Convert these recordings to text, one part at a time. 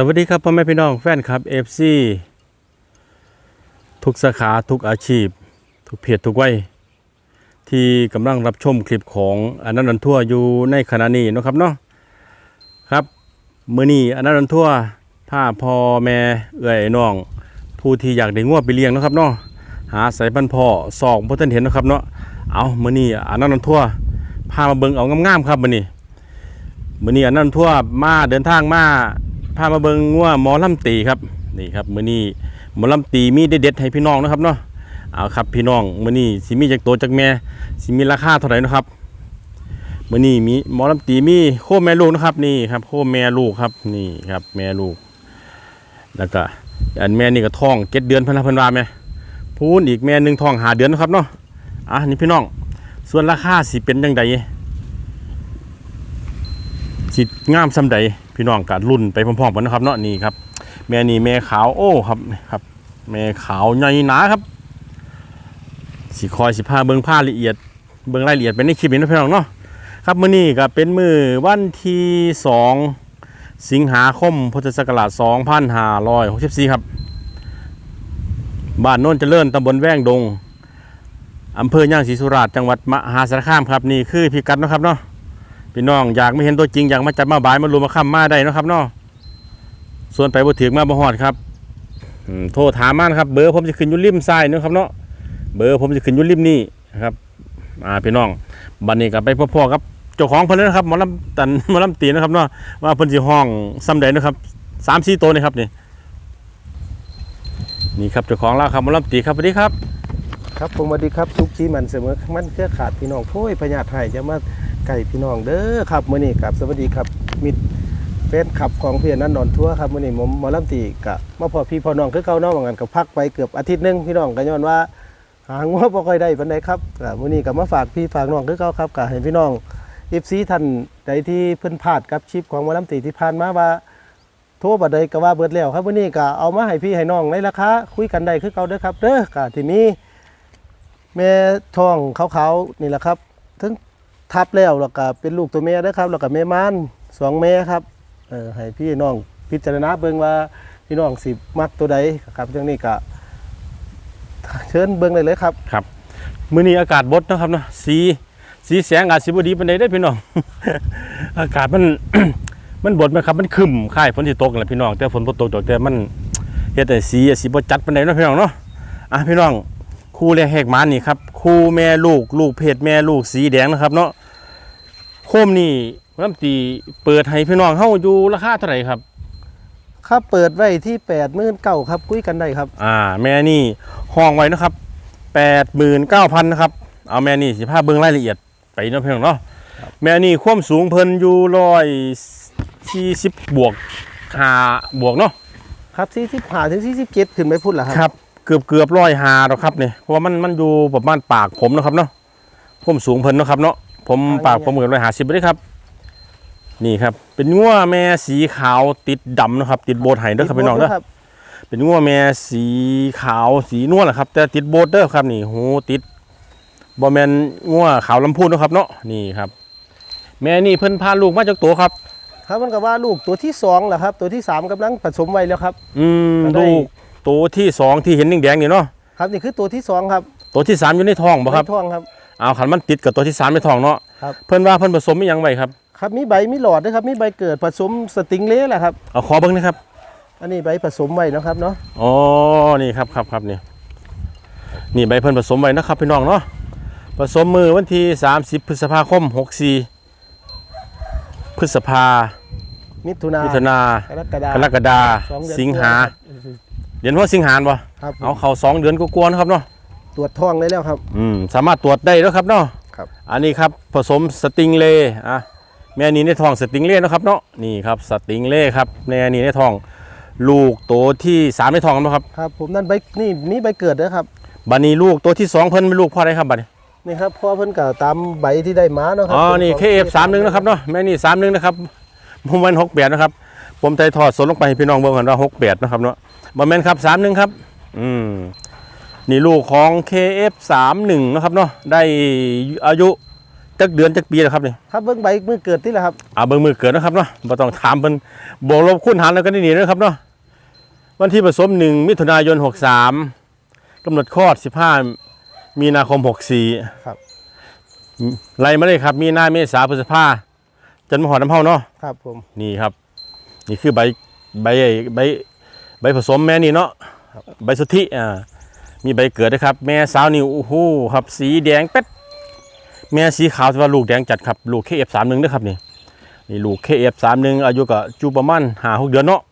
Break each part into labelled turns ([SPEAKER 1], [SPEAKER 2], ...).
[SPEAKER 1] สวัสดีครับพ่อแม่พี่น้องแฟนคลับ FC ทุกสาขาทุกอาชีพ ทุกเพจทุกวัยที่กำลังรับชมคลิปของอนันต์นทั่วอยู่ในขณะนี้นะครับเนาะครับมือนี้อนันต์นทั่วพาพ่อแม่เอื้อยน้อง ผู้ที่อยากได้งัวไปเลี้ยงนะครับเนาะหาสายพันธุ์พ่อสองบ่ทันเห็นนะครับเนาะเอามือนี้อนันต์นทั่วพามาเบิงเอางามๆครับมือนี้มือนี้อนันต์นทั่วมาเดินทางมา พามาเบิงงัวหมอลำตีครับนี่ครับมื้อนี้หมอลำตีมีเด็ดๆให้พี่น้องนะครับเนาะเอาครับพี่น้องมื้อนี้สิมีจากตัวจากแม่สิมีราคาเท่าไหร่นะครับมื้อนี้มีหมอลำตีมีโคแม่ลูกนะครับนี่ครับโคแม่ลูกครับนี่ครับแม่ลูก แล้วก็อันแม่นี่ก็ท้องเจ็ดเดือนพันละพันวาแม่พูนอีกแม่หนึ่งท้องหาเดือนนะครับเนาะอะนี่พี่น้อง ส่วนราคาสิเป็นยังไง สิงามซำใดพี่น้องกัดรุ่นไปพร้อมๆกันนะครับเนาะนี่ครับ แม่นี่แม่ขาวโอ้ครับนะครับ แม่ขาวใหญ่หนาครับสีคอยสิผ้าเบิ้งผ้าละเอียด เบิ้งรายละเอียดเป็นในคลิปนี้นะพี่น้องเนาะครับมื้อนี้ก็เป็นมือวันที่2สิงหาคมพุทธศักราช2564 ครับ บ้านโน้นเจริญตำบลแว้งดงอำเภอย่างศรีสุราษฎร์จังหวัดมหาสารคามครับ นี่คือพิกัดนะครับเนาะ พี่น้องอยากไม่เห็นตัวจริงอยากมาจับมาบายมารูมมาค้ำมาได้นะครับเนาะส่วนไปบ่ถึงมาบ่ฮอดครับโทรถามมานครับ เบอร์ผมจะขึ้นยู่ริมซ้ายนะครับเนาะเบอร์ผมจะขึ้นยู่ริมนี่นะครับอ่าพี่น้องบัดนี้ก็ไปพ่อๆกับเจ้าของเพิ่นเลยนะครับมอลำตันมอลำตีนะครับเนาะว่าเพิ่นสิห้องซ้ำใดนะครับสามสี่ตัวนี่ครับนี่นี่ครับเจ้าของร้าครับมอลำตีครับสวัสดีครับ
[SPEAKER 2] ครับผมสวัสดีครับทุกชีมันเสมอมันเครือขาดพี่น้องโพ้ยพญาไทยจะมาไก่พี่น้องเด้อครับมื้อนี้ครับสวัสดีครับมิตรแฟนขับของเพียรนันนอนทั่วครับมื้อนี้ผมมอลำตีกะมาพอพี่พอน้องคือเก่านาะว่างั้นก็พักไปเกือบอาทิตย์หนึงพี่น้องก็ย้อนว่าหางัวบ่ค่อยได้ปานใดครับก็มื้อนี้ก็มาฝากพี่ฝากน้องคือเก่าครับก็ให้พี่น้อง FC ท่านใดที่เพิ่นพลาดกับคลิปของมอลำตีที่ผ่านมาว่าโทรบัดใดก็ว่าเบิดแล้วครับมื้อนี้ก็เอามาให้พี่ให้น้องในราคาคุยกันได้คือเก่าเด้อครับเด้อก็ที่มี แม่ท้องขาวๆนี่แหละครับถึงทับแล้วแล้วก็เป็นลูกตัวแม่เด้อครับแล้วก็แม่ม่านสองแม่ครับเออให้พี่น้องพิจารณาเบิ่งว่าพี่น้องสิมักตัวใดครับเรื่องนี้ก็เชิญเบิ่งเลยเลยครับ
[SPEAKER 1] ครับมื้อนี้อากาศบดนะครับเนาะสีสีแสงอาจสิบ่ดีปานใดเด้พี่น้อง อากาศมัน มันบดไหมครับมันคึมค่ายฝนสิตกแหละพี่น้องแต่ฝนบ่ตกดอกแต่มันเฮ็ดให้สีอะสิบ่จัดปานใดเนาะพี่น้องเนาะอะพี่น้อง คู่แรกแหกหมานี่ครับคู่แม่ลูกลูกเพศแม่ลูกสีแดงนะครับ เนาะโคมนี่ลำตีเปิดให้พี่น้องเฮาอยู่ราคาเท่าไหร่ครับ
[SPEAKER 2] ครับเปิดไว้ที่8 9 0 0 0ครับคุยกันได้ครับ
[SPEAKER 1] อ่า แม่นี่ห้องไว้นะครับ89,000นะครับ เอาแม่นี่สิพาเบิ่งรายละเอียดไปเนาะเพียงเนาะแม่นี่ความสูงเพิ่นอยู่ร้อยสี่สิบบวกหาบวกเนาะ
[SPEAKER 2] ครับ45ถึง47ขึ้นไปพุ่นล่ะครับ
[SPEAKER 1] ครับ เกือบเกือบร้อยหาหรอกครับเนี่ยเพราะว่ามันมันอยู่ประมาณปากผมเนาะครับเนาะความสูงเพิ่นเนาะครับเนาะผมปากผมเกือบร้อยหาสิบเลยครับ นี่ครับ เป็นงัวแม่สีขาวติดดำเนาะครับ ติดโบไห้เด้อครับพี่น้องเด้อ
[SPEAKER 2] ครับ
[SPEAKER 1] เป็นงัวแม่สีขาวสีนวลแหละครับ แต่ติดโบดเดอร์ครับนี่หูติดบอแมนงัวขาวลำพูนเนาะครับเนาะนี่ครับ แม่นี่เพิ่นพาลูกมาจากตัวครับ
[SPEAKER 2] ครับมันก็ว่าลูกตัวที่สองแหละครับ ตัวที่สามกำลังผสมไว้แล้วครับ
[SPEAKER 1] อืม
[SPEAKER 2] ก็ได้
[SPEAKER 1] ลูก ตัวที่สองที่เห็นแดงๆนี่เนาะ
[SPEAKER 2] ครับนี่คือตัวที่สองครับ
[SPEAKER 1] ตัวที่สามอยู่ในท้องบ่ครับ
[SPEAKER 2] ในท้องครับ
[SPEAKER 1] เอาขันมันติดกับตัวที่สามในท้องเนาะ
[SPEAKER 2] ครับ
[SPEAKER 1] เพิ่นว่าเพิ่นผสมมีหยังไว้ครับ
[SPEAKER 2] ครับมีใบมีหลอดด้วยครับมีใบเกิดผสมสติงเล่แหละครับ
[SPEAKER 1] เอาขอเบิ่งนะครับ
[SPEAKER 2] อันนี้ใบผสมไว้เนาะครับเนาะ
[SPEAKER 1] อ๋อนี่ครับครับครับนี่นี่ใบเพิ่นผสมไว้นะครับพี่น้องเนาะผสมมือวันที่ 30 พฤษภาคม 64 พฤษภา
[SPEAKER 2] มิถุนา
[SPEAKER 1] มิถุนาก
[SPEAKER 2] รกฎาก
[SPEAKER 1] รกฎา
[SPEAKER 2] สองเดือน
[SPEAKER 1] สิงหา
[SPEAKER 2] ครับ
[SPEAKER 1] เดือนว่าสิงหาบ่
[SPEAKER 2] ครับ
[SPEAKER 1] เอาเขาสองเดือนก็กวนครับเนาะ
[SPEAKER 2] ตรวจท้องได้แล้วครับ
[SPEAKER 1] อืมสามารถตรวจได้แล้วครับเนาะ
[SPEAKER 2] ครับ
[SPEAKER 1] อันนี้ครับผสมสติงเล่อะแม่นี่ในท้องสติงเล่นะครับเนาะนี่ครับสติงเล่ครับแม่นี่ในท้อง ลูกตัวที่สามในท้องนะครับ
[SPEAKER 2] ครับ ผมนั่นใบนี่มีใบเกิดด้วยครับ
[SPEAKER 1] บัดนี้ลูกตัวที่สองเพิ่นเป็นลูกพ่อได้ครับบัดนี้
[SPEAKER 2] นี่ครับพ่อเพิ่นก็ตามใบที่ได้มาเนาะครั
[SPEAKER 1] อ๋อ นี่
[SPEAKER 2] ป็ขง
[SPEAKER 1] KF สามหนึ่งนะครับเนาะแม่นี่สามหนึ่งนะครับผมวันหกแปดนะครับ ผมไทยทอดสดลงไปให้พี่น้องเบิ่งกันว่าหกแปดนะครับเนาะ บอแมนครับสามหนึ่งครับ อืมนี่ลูกของ KF สามหนึ่งนะครับเนาะได้อายุจักเดือนจักปีแล้วครับนี่
[SPEAKER 2] ครับเบิ่งใบมือเกิดที่ละครับ
[SPEAKER 1] เอาเบิ่งมือเกิดนะครับเนาะบ่ต้องถามเพิ่นบวกลบคูณหารแล้วก็นี่นะครับเนาะวันที่ผสม 1 มิถุนายน 63กำหนดคลอด 15 มีนาคม 64
[SPEAKER 2] ครับ
[SPEAKER 1] ไล่มาเลยครับ มีนาเมษาพฤษภาจนมาหอดน้ำเฮาเนาะ
[SPEAKER 2] ครับผม
[SPEAKER 1] นี่ครับ นี่คือใบใบใบ ใบผสมแม่นี่เนาะใบสุทธิอ่ามีใบเกิดนะครับ แม่สาวนี่โอ้โหครับ สีแดงเป็ดแม่สีขาวแต่ว่าลูกแดงจัดครับลูก KF31 เด้อครับนี่นี่ลูก KF31 อายุก็จูประมาณ5 6เดือนเนาะ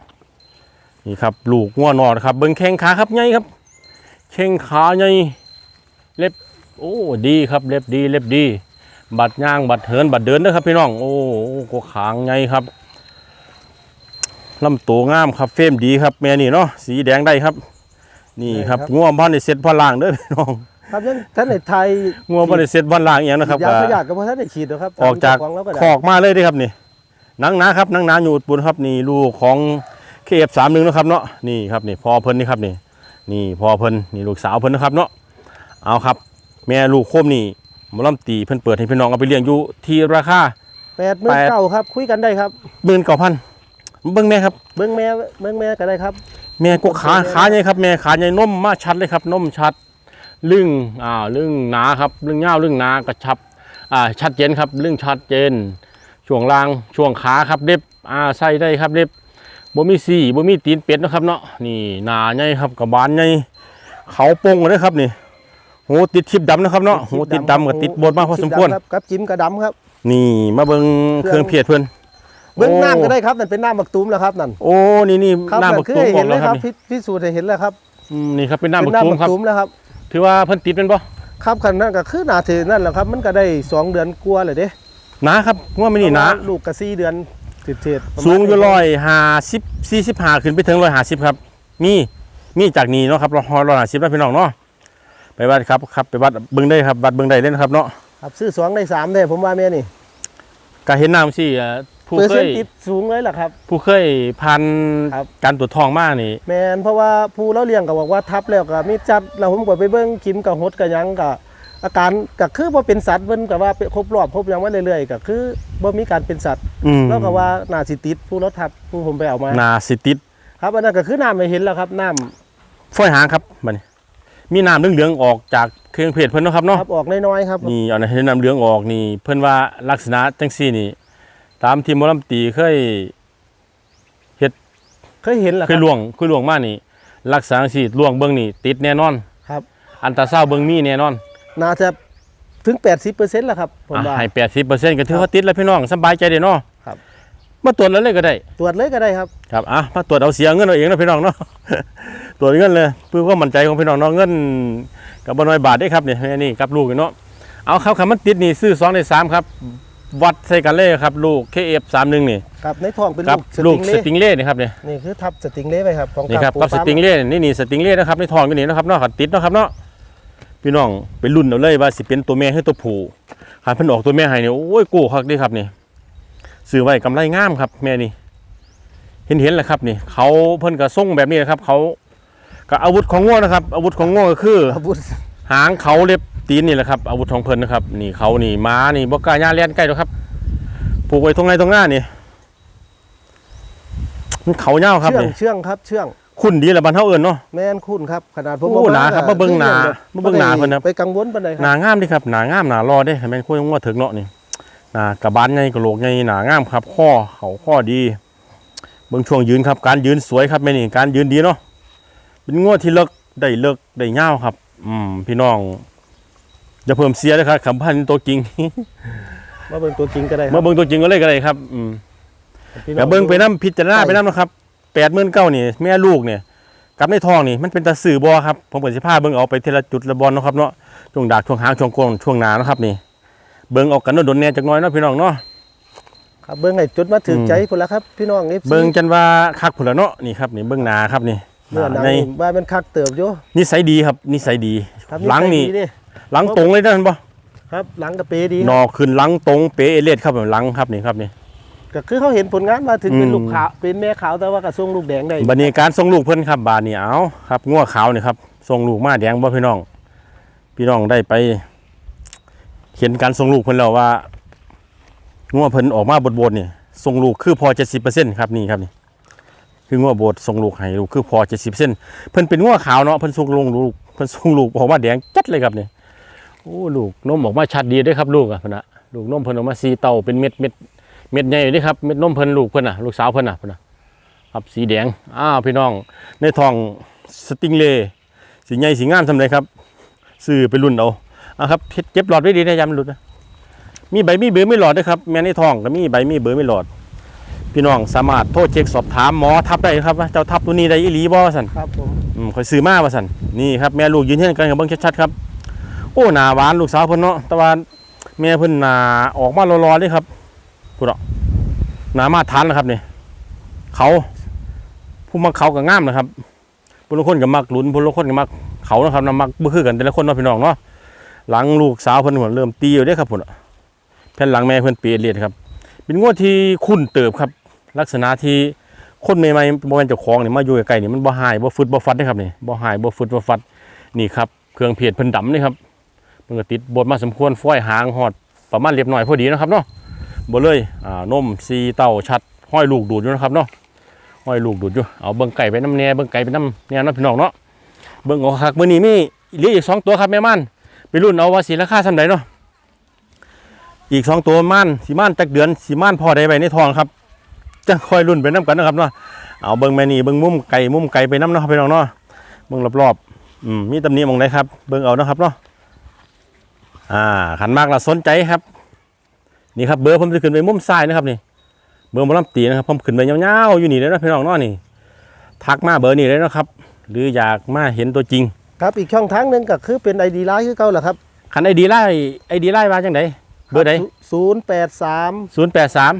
[SPEAKER 1] นี่ครับลูกงัวนอนะครับ เบิ่งแข้งขาครับใหญ่ครับแข้งขาใหญ่เล็บโอ้ดีครับเล็บดีเล็บดี บัดย่างบัดเหินบัดเดินนะครับพี่น้องโอ้โอ้ก็ขางใหญ่ครับ ลำตัวงามครับเฟรมดีครับแม่นี่เนาะสีแดงได้ครับ นี่ครับง่วงบ้านในเซ็ตบ้านล่างเด้อพี่น้อง
[SPEAKER 2] ครับยังท่านในไทย
[SPEAKER 1] ง่วงบ้านในเซ็ตบ้านล่างอย่างนะครับ
[SPEAKER 2] ยา
[SPEAKER 1] ก็
[SPEAKER 2] ขยะกับพ่ท่านได้ฉีดนะครับ
[SPEAKER 1] ออกจาก
[SPEAKER 2] ตมเจ้ของแล้วก็
[SPEAKER 1] ค
[SPEAKER 2] ได้
[SPEAKER 1] อกมาเลยเด้อครับนี่หนังหนาครับหนังหนาอยู่บนครับนี่ลูกของเคเอฟสามหนึ่งนะครับเนาะนี่ครับนี่พอเพิ่นนี่ครับนี่ นี่พอเพิ่นนี่ลูกสาวเพิ่นนะครับเนาะเอาครับ แม่ลูกโคมนี่หมอลำตีเพิ่นเปิดให้พี่น้องเอาไปเลี้ยงอยู่ที่ราคา
[SPEAKER 2] แปดหมื่นเก้าครับคุยกันได้ครับ
[SPEAKER 1] หมื่นเก้าพัน เบิ้งแม่ครับ
[SPEAKER 2] เบิ่งแม่เบิ่งแม่ก็ได้ครับ
[SPEAKER 1] แม่กกขาขาใหญ่ครับ แม่ขาใหญ่นมมาชัดเลยครับนมชัดลึงอ่าลึงหนาครับลึงเงาวลึงหนากระชับอ่าชัดเจนครับลึงชัดเจน ช่วงล่างช่วงขาครับเล็บอ่าใส่ได้ครับเล็บบ่มีสีบ่มีตีนเป็ดนะครับเนาะนี่หนาใหญ่ครับกระบาลใหญ่เขาโป่งเลยครับนี่หูติดชิบดำนะครับเนาะหูติดดำกับติดบนมากพอสมควร
[SPEAKER 2] ติดดำครับกับจิ้มกระดำครับ
[SPEAKER 1] นี่มาเบิ่งเครื่องเพียรเพื่อน
[SPEAKER 2] เบื้อง
[SPEAKER 1] โอ้
[SPEAKER 2] น้ำก็ได้ครับนั่นเป็นน้ำบักตูมแล้วครับนั่น
[SPEAKER 1] โอ้นี่นี่
[SPEAKER 2] ครับ
[SPEAKER 1] หน้า
[SPEAKER 2] นั่
[SPEAKER 1] บั
[SPEAKER 2] น
[SPEAKER 1] ก
[SPEAKER 2] คือ
[SPEAKER 1] ตูม
[SPEAKER 2] ให้
[SPEAKER 1] อ
[SPEAKER 2] เห็
[SPEAKER 1] อนก
[SPEAKER 2] เล
[SPEAKER 1] แล้ว
[SPEAKER 2] ย
[SPEAKER 1] ค
[SPEAKER 2] ค
[SPEAKER 1] รั
[SPEAKER 2] รั
[SPEAKER 1] บบนี่
[SPEAKER 2] พิพิสูจน์ให้เห็นแล้วครับ
[SPEAKER 1] อืมนี่ครับเป็นหน้า
[SPEAKER 2] เป็
[SPEAKER 1] บั
[SPEAKER 2] น
[SPEAKER 1] ก
[SPEAKER 2] น้ำ
[SPEAKER 1] ตูม
[SPEAKER 2] บัก
[SPEAKER 1] ครับ
[SPEAKER 2] ตูมแล้วครับ
[SPEAKER 1] ถือว่าเพิ่นติดเป็นบ่
[SPEAKER 2] ครับคันนั้นก็คือนาถือนั่นแหละครับมันก็ได้สองเดือนกลัวาเลยเด้
[SPEAKER 1] หนาครับว่าไม่นี่หนา
[SPEAKER 2] ลูกก็สี่เดือนติดเทศประมาณ
[SPEAKER 1] สูงอยู่ร้อยห้าสิบสี่สิบห้าขึ้นไปถึงร้อยห้าสิบครับ มีมีจากนี้เนาะครับร้อยร้อยห้าสิบแล้วพี่น้องเนาะไปวัดครับครับไปวัดเบิ่งได้ครับวัดเบิ่งได้เลยนะครับเนาะ
[SPEAKER 2] ครับซื้อสองได้สามได้ผมว่าแม่นี่
[SPEAKER 1] ก็เห็นน้ำสิเอ่อ ผู้
[SPEAKER 2] เปอร์
[SPEAKER 1] เค
[SPEAKER 2] เซ็น
[SPEAKER 1] ย
[SPEAKER 2] ต์ติดสูงเลยล่ะครับ
[SPEAKER 1] ผู้เคยผ่าน
[SPEAKER 2] ครับ
[SPEAKER 1] การตรวจทองมานี่
[SPEAKER 2] แมนเพราะว่าผู้เล่าเลี้ยงก็บอกว่าทับแล้วก็มีจัดแล้วผมก็ไปเบิ่งกินกับหดกับหยังก็อาการก็คือบ่เป็นสัตว์เพิ่นก็ว่าเป็นครบรอบครบหยังมาเรื่อยๆก็คือบ่มีการเป็นสัตว์
[SPEAKER 1] อืม
[SPEAKER 2] แล้วก็ว่าน่าสิติดผู้รถทับผู้ผมไปเอามา
[SPEAKER 1] นาสิติด
[SPEAKER 2] ครับอันนั้นก็คือน้ำไม่เห็นแล้วครับน้ำ
[SPEAKER 1] ฝอยหางครับมันมีน้ำเหลืองๆออกจากเครื่องเพจเพิ่นเนาะครับเนาะ
[SPEAKER 2] ครับออกน้อยๆครับ
[SPEAKER 1] นี่เอาให้น้ำเหลืองออกนี่เพิ่นว่าลักษณะจังซี่นี่ ตามที่หมอลำตีเคย
[SPEAKER 2] เคยเห็นเหรอ
[SPEAKER 1] เค
[SPEAKER 2] ค
[SPEAKER 1] ย
[SPEAKER 2] รับ
[SPEAKER 1] ล่วงเคยล่วงมานี่ รักษาสิล่วงเบิ่งนี่ติดแน่นอน
[SPEAKER 2] ครับ
[SPEAKER 1] อันตราซาวด์เบิ่งมีแน่นอน
[SPEAKER 2] น่าจะถึง 80%แล้วครับผม
[SPEAKER 1] อะ
[SPEAKER 2] ว่า
[SPEAKER 1] ให้80%ก็ถือว่าติดแล้วพี่น้องสบายใจเด้เนาะ
[SPEAKER 2] ครับ
[SPEAKER 1] มาตรวจแล้วเลยก็ได้
[SPEAKER 2] ตรวจเลยก็ได้ครับ
[SPEAKER 1] ครับอะมาตรวจเอาเสียเงินเอาเองนะพี่น้องเนาะตรวจเงินเลยเพื่อความมั่นใจของพี่น้องเนาะเงินกับบ่น้อยบาทได้ครับนี่แม่นี่กับลูกนี่เนาะเอาครับคำมันติดนี่ซื้อ2ใน3ครับ วัดใส่กันเลยครับ ลูก KF31 นี่
[SPEAKER 2] ครับในท้องเป็น
[SPEAKER 1] กับ
[SPEAKER 2] ลู
[SPEAKER 1] ลู
[SPEAKER 2] ก
[SPEAKER 1] ก
[SPEAKER 2] ส
[SPEAKER 1] ส
[SPEAKER 2] ติ
[SPEAKER 1] ติ
[SPEAKER 2] ง
[SPEAKER 1] ง
[SPEAKER 2] เล่
[SPEAKER 1] เล่นี่ครับเนี่ย
[SPEAKER 2] นี่คือทับสติงเล่ไปครับของ
[SPEAKER 1] นี่ครับ
[SPEAKER 2] ปู
[SPEAKER 1] กับส
[SPEAKER 2] ปั๊ม
[SPEAKER 1] ติงเล่นี่นี่สติงเล่นะครับในทองอยู่นี่นะครับเนาะขัดติดเนาะครับเนาะพี่น้องไปรุ่นเอาเลยว่าสิเป็นตัวแม่ให้ตัวผู้หาเพิ่นออกตัวแม่ให้เนี่ยโอ้ยกู้คักเด้ครับนี่ซื้อไว้กำไรงามครับ แม่นี่เห็นเห็นแหละครับนี่ เขาเพิ่นก็ส่งแบบนี้นะครับ เขาก็อาวุธของง้อนะครับ อาวุธของง้อก็คือ
[SPEAKER 2] อาวุธ
[SPEAKER 1] หางเขาเล็บ ตีนนี่แหละครับอาวุธของเพิ่นนะครับนี่เขานี่ม้านี่บ่กล้าย่าเลียนใกล้หรอกครับผูกไว้ตรงไหนตรงหน้านี่มันเขาเน่าวครับ
[SPEAKER 2] เชื่อง
[SPEAKER 1] นี่
[SPEAKER 2] เชื่องครับเชื่อง
[SPEAKER 1] คุณดีละบันเท่าเอิญเนาะ
[SPEAKER 2] แม่นคุณครับขนาดผม
[SPEAKER 1] โอ้หนาครับ
[SPEAKER 2] ก็
[SPEAKER 1] มาเบิ่งหนา
[SPEAKER 2] คือ
[SPEAKER 1] มาเบิ่งหนาเพิ่นครับ
[SPEAKER 2] ไปกังวลปานใดค
[SPEAKER 1] หนา
[SPEAKER 2] รับ
[SPEAKER 1] งามดิครับหนางามหนารอได้ให้แม่นคุยงวดถึงเนาะนี่หนากระบาลไงกระโหลกไงหนางามครับข้อเขาข้อดี เบิ่งช่วงยืนครับการยืนสวยครับแม่นี่การยืนดีเนาะเป็นงวดที่เลิกได้เลิกได้ยาวครับ อืมพี่น้อง อย่าเพิ่มเสียเลยครับคำพันตัวจริง
[SPEAKER 2] มาเบิ่งตัวจริงก็ได้ค
[SPEAKER 1] มา
[SPEAKER 2] รับ
[SPEAKER 1] เบิ่งตัวจริงก็เลยก็ได้ครับอืม
[SPEAKER 2] พี่น้
[SPEAKER 1] แต่เบิ่งไปน้ำพิจารณาไปน้ำนะครับแปดหมื่นเก้านี่แม่ลูกเนี่ยกับในทองนี่มันเป็นตาสื่อบอครับผมเปิดสิผ้าเบิ่งเอาไปทีละจุดละบอลเนาะครับเนาะช่วงดากช่วงหางช่วงโคนช่วงหนาเนาะครับนี่ เบิ่งเออกกันโดนๆแหน่จักหน้อยเนาะพี่น้องเนาะ
[SPEAKER 2] ครับเบิ่งให้จุดมาถึง
[SPEAKER 1] อืม
[SPEAKER 2] ใจพุ่นละครับ พี่น้องนี่
[SPEAKER 1] เบิ่งจันว่าคักผุนละเนาะนี่ครับนี่เบิ่งหนาครับนี่
[SPEAKER 2] เนื้อหนัง
[SPEAKER 1] ใน
[SPEAKER 2] นี่ว่ามันคักเติบอยู่
[SPEAKER 1] นิสัยดีครับนิสัยดี
[SPEAKER 2] ครับ
[SPEAKER 1] หลังนี่
[SPEAKER 2] ใส่ดีเด้
[SPEAKER 1] หลังตรงเลยนะท่านบ่
[SPEAKER 2] ครับหลังกระเปดี
[SPEAKER 1] นอขึ้นหลังตรงเปเอเลดครับหลังครับนี่ครับนี่
[SPEAKER 2] ก็คือเขาเห็นผลงานมาถึงเป็น
[SPEAKER 1] อืม
[SPEAKER 2] ลูกขาวเป็นแม่ขาวแต่ว่ากระทรวงลูกแดงได้
[SPEAKER 1] บัดนี้การส่งลูกเพิ่นครับบาดนี้เอาครับงัวขาวนี่ครับส่งลูกมาแดงบ่พี่น้อง พี่น้องได้ไป เห็นการส่งลูกเพิ่นแล้วว่างัวเพิ่นออกมาบดๆนี่ส่งลูกคือพอ70%ครับนี่ครับนี่คืองัวบดส่งลูกให้ลูกคือพอ70%เพิ่นเป็นงัวขาวเนาะเพิ่นส่งลงลูกเพิ่นส่งลูกออกมาแดงจัดเลยครับนี่ โอ้ลูกนมออกมาชัดดีเด้อครับลูกอะพุ่นน่ะลูกนมเพิ่นออกมาสีเต้าเป็นเม็ดเม็ดเม็ดใหญ่เด้อครับเม็ดนมเพิ่นลูกเพิ่นน่ะลูกสาวเพิ่นน่ะพุ่นน่ะครับสีแดงอ้าวพี่น้องในท้องสติงเลย์สีใหญ่สีงามซำใดครับซื้อไปรุ่นเอาอะครับเฮ็ดเก็บหลอดไว้ดีนะอยามันหลุดนะมีใบมีเบอร์ไม่หลอดด้วยครับแม่ในท้องก็มีใบมีเบอร์ไม่หลอด พี่น้องสามารถโทรเช็คสอบถามหมอทับได้ครับว่าเจ้าทับตัวนี้ได้อีหลีบ่ว่าซั่น
[SPEAKER 2] ครับผม
[SPEAKER 1] อืมคอยซื้อมาว่าซั่นนี่ครับแม่ลูกยืนยันกันกับเบิ่งชัดๆครับ โอ้หนาหวานลูกสาวเพิ่นเนาะแต่ว่าแม่เพิ่นหนาออกมารอๆเลยครับพูดเนาะหนามาทานนะครับนี่เขาผู้มักเขาก็งามนะครับผู้ลางคนก็มักหลุนผู้ลางคนก็มักเขานะครับนำมักบ่คือกันแต่ละคนเนาะพี่น้องเนาะหลังลูกสาวเพิ่นเหมือนเริ่มตีอยู่เด้อครับพุ่นน่ะแผ่นหลังแม่เพิ่นเปียเลียดครับ เป็นงวดที่คุ้นเติบครับ ลักษณะที่คนใหม่ๆบ่แม่นเจ้าของนี่มาอยู่ใกล้ๆนี่มันบ่หายบ่ฟึดบ่ฟัดเด้อครับนี่บ่หายบ่ฟึดบ่ฟัดนี่ครับเครื่องเพจเพิ่นดำนี่ครับ มันก็ติดบทมาสมควรฝ้อยหางหอดประมาณเรียบหน่อยพอดีนะครับเนาะบ่เลยอ่านมซีเต้าชัดห้อยลูกดูดอยู่นะครับเนาะห้อยลูกดูดอยู่เอาเบิ่งไก่ไปน้ำแน่เบิ่งไก่ไปน้ำแน่นาะพี่น้องเนาะเบิ่งเอาคักเมื้อนี้มีเหลืออีกสองตัวครับแม่ม่านไปรุ่นเอาว่าสิราคาส่ำใดเนาะอีกสองตัวม่านสิม่านจักเดือนสิม่านพอได้ไว้ในทองครับจะคอยรุ่นไปน้ำกันนะครับเนาะเอาเบิ้งแม่นี่เบิ้งมุมไก่มุมไก่ไปน้ำเนาะครับพี่น้องเนาะเบิ้งรอบๆอืมมีตำหนิมองไหนครับเบิ้งเอานะครับเนาะ อ่าขันมากละสนใจครับ นี่ครับเบอร์ผมจะขึ้นไปมุมซ้ายนะครับนี่เบอร์หมอลำตีนะครับผมขึ้นไปยาวๆอยู่นี่เลยนะพี่น้องเนาะนี่ ทักมาเบอร์นี่เลยนะครับ หรืออยากมาเห็นตัวจริง
[SPEAKER 2] ครับอีกช่องทางหนึงก็คือเป็นไอดีไลน์คือเก่าแหละครับ
[SPEAKER 1] คันไอดีไล่ไอดีไล่มาจังไดเบอร์ใด
[SPEAKER 2] ศูนย์แปดสาม
[SPEAKER 1] ศูนย์แปดสาม